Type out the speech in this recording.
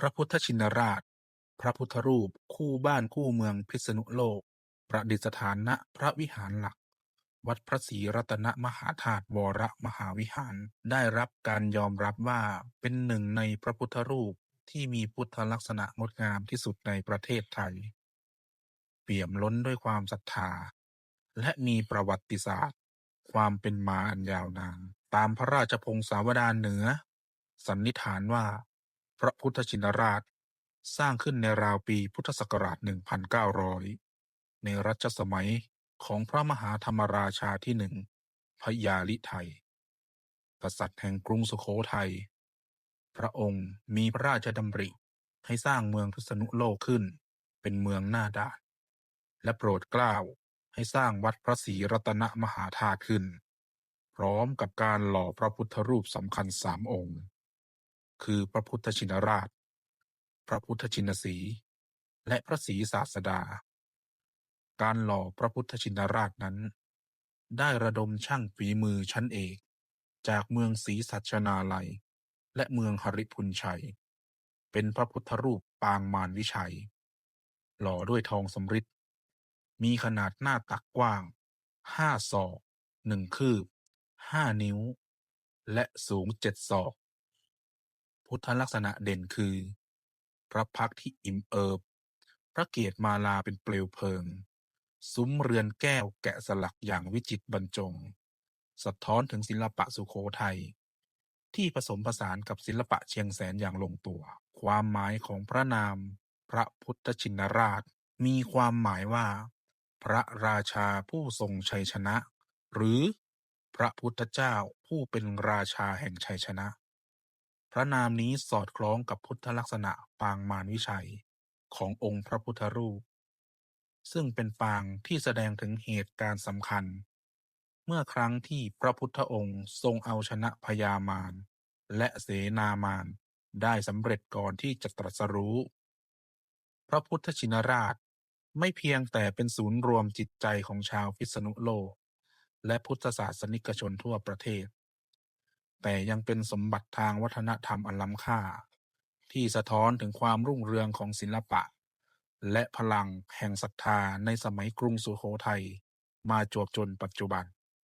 พระพุทธชินราช พระพุทธรูปคู่บ้านคู่เมืองพิษณุโลก ประดิษฐานณพระวิหารหลัก วัดพระศรีรัตนมหาธาตุวรมหาวิหาร ได้รับการยอมรับว่าเป็นหนึ่งในพระพุทธรูปที่มีพุทธลักษณะงดงามที่สุดในประเทศไทย เปี่ยมล้นด้วยความศรัทธา และมีประวัติศาสตร์ ความเป็นมาอันยาวนาน ตามพระราชพงศาวดารเหนือ สันนิษฐานว่า พระพุทธชินราช สร้างขึ้นในราวปีพุทธศักราช 1900 ในรัชสมัยของพระมหาธรรมราชาที่หนึ่งพญาลิไทย กษัตริย์แห่งกรุงสุโขทัย พระองค์มีพระราชดำริให้สร้างเมืองพิษณุโลกขึ้น เป็นเมืองหน้าด่าน และโปรดเกล้าให้สร้างวัดพระศรีรัตนมหาธาตุขึ้น พร้อมกับการหล่อพระพุทธรูปสำคัญสามองค์ คือพระพุทธชินราช พระพุทธชินสี และพระศรีศาสดา การหล่อพระพุทธชินราชนั้น ได้ระดมช่างฝีมือชั้นเอก จากเมืองศรีสัชนาลัย และเมืองหริพุนชัย เป็นพระพุทธรูปปางมารวิชัย หล่อด้วยทองสำริดมีขนาดหน้าตักกว้างห้าศอกหนึ่งคืบห้านิ้ว และสูงเจ็ดศอก พุทธลักษณะเด่นคือ พระพักตร์ที่อิ่มเอิบ พระเกียรติมาลาเป็นเปลวเพลิง ซุ้มเรือนแก้วแกะสลักอย่างวิจิตรบรรจง สะท้อนถึงศิลปะสุโขทัยที่ผสมผสานกับศิลปะเชียงแสนอย่างลงตัว ความหมายของพระนาม พระพุทธชินราช มีความหมายว่า พระราชาผู้ทรงชัยชนะ หรือพระพุทธเจ้าผู้เป็นราชาแห่งชัยชนะ พระนามนี้สอดคล้องกับพุทธลักษณะปางมารวิชัยขององค์พระพุทธรูป ซึ่งเป็นปางที่แสดงถึงเหตุการณ์สำคัญ เมื่อครั้งที่พระพุทธองค์ทรงเอาชนะพญามารและเสนามารได้สำเร็จก่อนที่จะตรัสรู้ พระพุทธชินราชไม่เพียงแต่เป็นศูนย์รวมจิตใจของชาวพิษณุโลก และพุทธศาสนิกชนทั่วประเทศ แต่ยังเป็นสมบัติทางวัฒนธรรมอันล้ำค่า ที่สะท้อนถึงความรุ่งเรืองของศิลปะ และพลังแห่งศรัทธาในสมัยกรุงสุโขทัยมาจวบจนปัจจุบัน